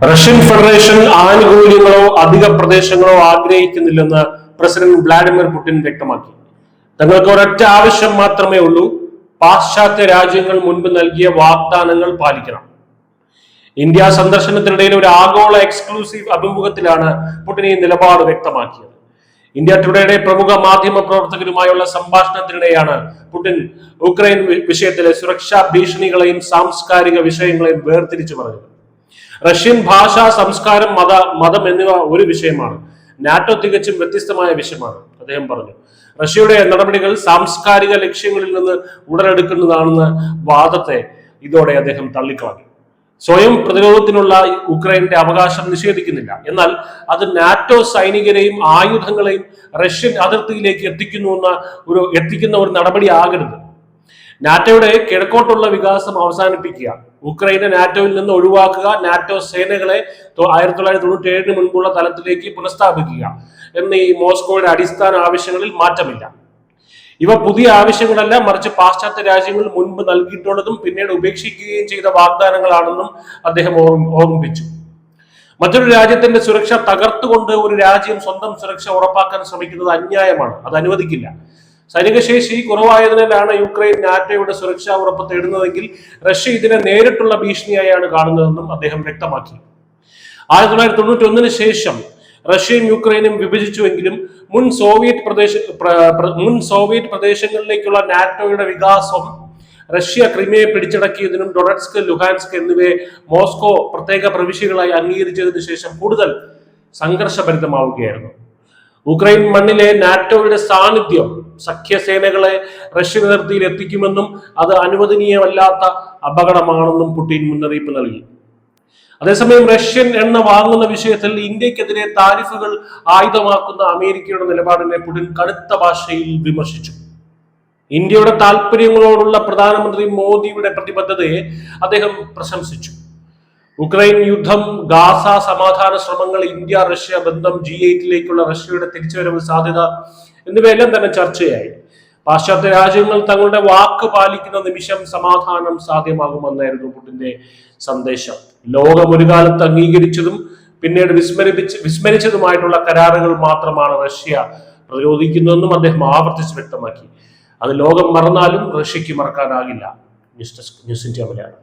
Russian federation ആനുകൂല്യങ്ങളോ അധിക പ്രദേശങ്ങളോ ആഗ്രഹിക്കുന്നില്ലെന്ന് പ്രസിഡന്റ് വ്ളാഡിമിർ പുടിൻ വ്യക്തമാക്കി. തങ്ങൾക്ക് ഒരൊറ്റ ആവശ്യം മാത്രമേ ഉള്ളൂ. പാശ്ചാത്യ രാജ്യങ്ങൾ മുൻപ് നൽകിയ വാഗ്ദാനങ്ങൾ പാലിക്കണം. ഇന്ത്യ സന്ദർശനത്തിനിടയിൽ ഒരു ആഗോള എക്സ്ക്ലൂസീവ് അഭിമുഖത്തിലാണ് പുടിൻ ഈ നിലപാട് വ്യക്തമാക്കിയത്. ഇന്ത്യ ടുഡേയുടെ പ്രമുഖ മാധ്യമ പ്രവർത്തകരുമായുള്ള സംഭാഷണത്തിനിടെയാണ് പുടിൻ ഉക്രൈൻ വിഷയത്തിലെ സുരക്ഷാ ഭീഷണികളെയും സാംസ്കാരിക വിഷയങ്ങളെയും വേർതിരിച്ചു പറഞ്ഞത്. റഷ്യൻ ഭാഷ സംസ്കാരം മത മതം എന്നിവ ഒരു വിഷയമാണ്. നാറ്റോ തികച്ചും വ്യത്യസ്തമായ വിഷയമാണ് അദ്ദേഹം പറഞ്ഞു. റഷ്യയുടെ നടപടികൾ സാംസ്കാരിക ലക്ഷ്യങ്ങളിൽ നിന്ന് ഉടലെടുക്കുന്നതാണെന്ന വാദത്തെ ഇതോടെ അദ്ദേഹം തള്ളിക്കളഞ്ഞു. സ്വയം പ്രതിരോധത്തിനുള്ള ഉക്രൈന്റെ അവകാശം നിഷേധിക്കുന്നില്ല. എന്നാൽ അത് നാറ്റോ സൈനികരെയും ആയുധങ്ങളെയും റഷ്യൻ അതിർത്തിയിലേക്ക് എത്തിക്കുന്നു എന്ന ഒരു എത്തിക്കുന്ന ഒരു നടപടി ആകരുത്. നാറ്റോയുടെ കിഴക്കോട്ടുള്ള വികാസം അവസാനിപ്പിക്കുക. ഉക്രൈനെ നാറ്റോയിൽ നിന്ന് ഒഴിവാക്കുക. നാറ്റോ സേനകളെ ആയിരത്തി തൊള്ളായിരത്തി തൊണ്ണൂറ്റി ഏഴിന് മുൻപുള്ള തലത്തിലേക്ക് പുനഃസ്ഥാപിക്കുക ഈ മോസ്കോയുടെ അടിസ്ഥാന ആവശ്യങ്ങളിൽ മാറ്റമില്ല. ഇവ പുതിയ ആവശ്യങ്ങളല്ല മറിച്ച് പാശ്ചാത്യ രാജ്യങ്ങൾ മുൻപ് നൽകിയിട്ടുള്ളതും പിന്നീട് ഉപേക്ഷിക്കുകയും ചെയ്ത വാഗ്ദാനങ്ങളാണെന്നും അദ്ദേഹം ഓർമ്മിപ്പിച്ചു. മറ്റൊരു രാജ്യത്തിന്റെ സുരക്ഷ തകർത്തുകൊണ്ട് ഒരു രാജ്യം സ്വന്തം സുരക്ഷ ഉറപ്പാക്കാൻ ശ്രമിക്കുന്നത് അന്യായമാണ്. അത് അനുവദിക്കില്ല. സൈനിക ശേഷി കുറവായതിനാലാണ് യുക്രൈൻ നാറ്റോയുടെ സുരക്ഷാ ഉറപ്പ് തേടുന്നതെങ്കിൽ റഷ്യ ഇതിനെ നേരിട്ടുള്ള ഭീഷണിയായാണ് കാണുന്നതെന്നും അദ്ദേഹം വ്യക്തമാക്കി. ആയിരത്തി തൊള്ളായിരത്തി തൊണ്ണൂറ്റി ഒന്നിന് ശേഷം റഷ്യയും യുക്രൈനും വിഭജിച്ചുവെങ്കിലും മുൻ സോവിയറ്റ് പ്രദേശ പ്ര- പ്ര- മുൻ സോവിയറ്റ് പ്രദേശങ്ങളിലേക്കുള്ള നാറ്റോയുടെ വികാസം റഷ്യ ക്രിമിയെ പിടിച്ചടക്കിയതിനും ഡൊണറ്റ്സ്ക് ലുഹാൻസ്ക് എന്നിവയെ മോസ്കോ പ്രത്യേക പ്രവിശ്യകളായി അംഗീകരിച്ചതിനു ശേഷം കൂടുതൽ സംഘർഷഭരിതമാവുകയായിരുന്നു. ഉക്രൈൻ മണ്ണിലെ നാറ്റോയുടെ സാന്നിധ്യം സഖ്യസേനകളെ റഷ്യൻ അതിർത്തിയിൽ എത്തിക്കുമെന്നും അത് അനുവദനീയമല്ലാത്ത അപകടമാണെന്നും പുടിൻ മുന്നറിയിപ്പ് നൽകി. അതേസമയം റഷ്യൻ എണ്ണ വാങ്ങുന്ന വിഷയത്തിൽ ഇന്ത്യക്കെതിരെ താരിഫുകൾ ആയുധമാക്കുന്ന അമേരിക്കയുടെ നിലപാടിനെ പുടിൻ കടുത്ത ഭാഷയിൽ വിമർശിച്ചു. ഇന്ത്യയുടെ താല്പര്യങ്ങളോടുള്ള പ്രധാനമന്ത്രി മോദിയുടെ പ്രതിബദ്ധതയെ അദ്ദേഹം പ്രശംസിച്ചു. ഉക്രൈൻ യുദ്ധം ഗാസ സമാധാന ശ്രമങ്ങൾ ഇന്ത്യ റഷ്യ ബന്ധം ജി എയ്റ്റിലേക്കുള്ള റഷ്യയുടെ തിരിച്ചുവരവ് സാധ്യത എന്നിവയെല്ലാം തന്നെ ചർച്ചയായി. പാശ്ചാത്യ രാജ്യങ്ങൾ തങ്ങളുടെ വാക്ക് പാലിക്കുന്ന നിമിഷം സമാധാനം സാധ്യമാകുമെന്നായിരുന്നു പുടിന്റെ സന്ദേശം. ലോകം ഒരു കാലത്ത് അംഗീകരിച്ചതും പിന്നീട് വിസ്മരിപ്പിച്ച് വിസ്മരിച്ചതുമായിട്ടുള്ള കരാറുകൾ മാത്രമാണ് റഷ്യ പ്രതിരോധിക്കുന്നതെന്നും അദ്ദേഹം ആവർത്തിച്ച് വ്യക്തമാക്കി. അത് ലോകം മറന്നാലും റഷ്യക്ക് മറക്കാനാകില്ല. News desk news India Malayalam.